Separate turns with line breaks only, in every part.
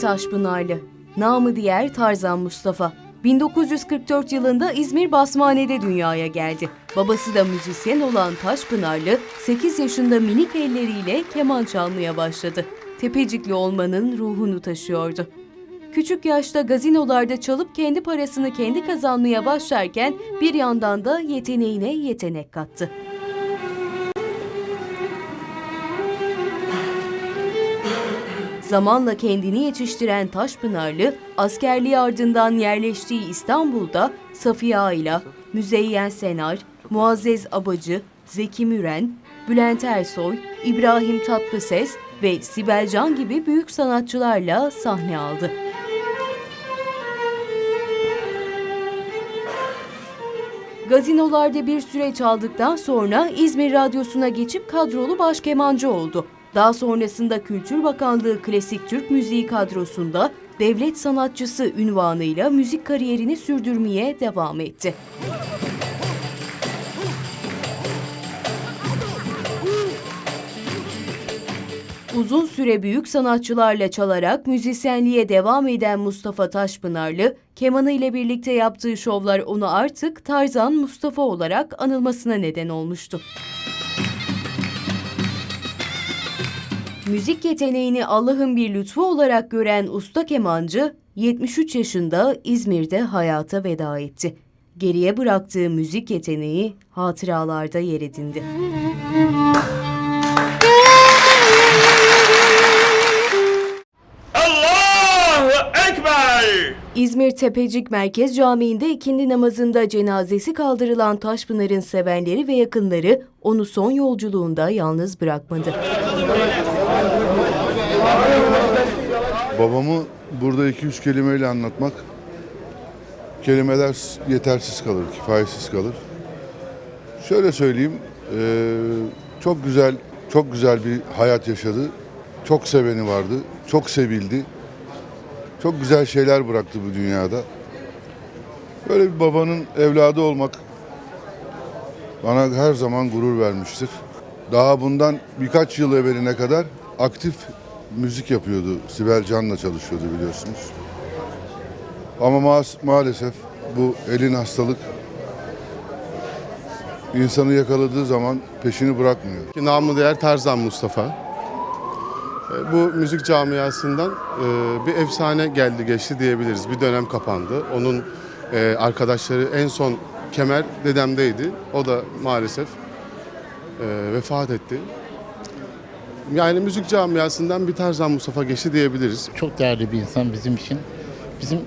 Taşpınarlı, namı diğer Tarzan Mustafa. 1944 yılında İzmir Basmane'de dünyaya geldi. Babası da müzisyen olan Taşpınarlı 8 yaşında minik elleriyle keman çalmaya başladı. Tepecikli olmanın ruhunu taşıyordu. Küçük yaşta gazinolarda çalıp kendi parasını kendi kazanmaya başlarken bir yandan da yeteneğine yetenek kattı. Zamanla kendini yetiştiren Taşpınarlı, askerliği ardından yerleştiği İstanbul'da Safiye Ayla, Müzeyyen Senar, Muazzez Abacı, Zeki Müren, Bülent Ersoy, İbrahim Tatlıses ve Sibel Can gibi büyük sanatçılarla sahne aldı. Gazinolarda bir süre çaldıktan sonra İzmir Radyosu'na geçip kadrolu başkemancı oldu. Daha sonrasında Kültür Bakanlığı Klasik Türk Müziği kadrosunda devlet sanatçısı ünvanıyla müzik kariyerini sürdürmeye devam etti. Uzun süre büyük sanatçılarla çalarak müzisyenliğe devam eden Mustafa Taşpınarlı, kemanı ile birlikte yaptığı şovlar onu artık Tarzan Mustafa olarak anılmasına neden olmuştu. Müzik yeteneğini Allah'ın bir lütfu olarak gören usta kemancı 73 yaşında İzmir'de hayata veda etti. Geriye bıraktığı müzik yeteneği hatıralarda yer edindi. İzmir Tepecik Merkez Camii'nde ikindi namazında cenazesi kaldırılan Taşpınar'ın sevenleri ve yakınları onu son yolculuğunda yalnız bırakmadı.
Babamı burada iki üç kelimeyle anlatmak kelimeler yetersiz kalır, kifayetsiz kalır. Şöyle söyleyeyim, eee, çok güzel, çok güzel bir hayat yaşadı. Çok seveni vardı, çok sevildi. Çok güzel şeyler bıraktı bu dünyada. Böyle bir babanın evladı olmak bana her zaman gurur vermiştir. Daha bundan birkaç yıl evveline kadar aktif müzik yapıyordu. Sibel Can'la çalışıyordu biliyorsunuz. Ama ma- maalesef bu elin hastalık insanı yakaladığı zaman peşini bırakmıyor.
Namı değer Tarzan Mustafa. E, Bu müzik camiasından e, bir efsane geldi geçti diyebiliriz. Bir dönem kapandı. Onun e, arkadaşları en son Kemer dedemdeydi. O da maalesef vefat etti. Yani müzik camiasından bir Tarzan Mustafa geçti diyebiliriz.
çok değerli bir insan bizim için. Bizim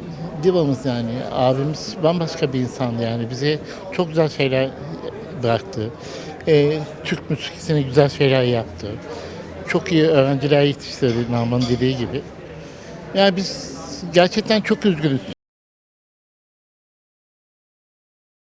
divamız yani abimiz bambaşka bir insandı yani bize çok güzel şeyler bıraktı. Türk müzikisine güzel şeyler yaptı. Çok iyi öğrenciler yetiştirdi Nam'ın dediği gibi. Yani biz gerçekten çok üzgünüz.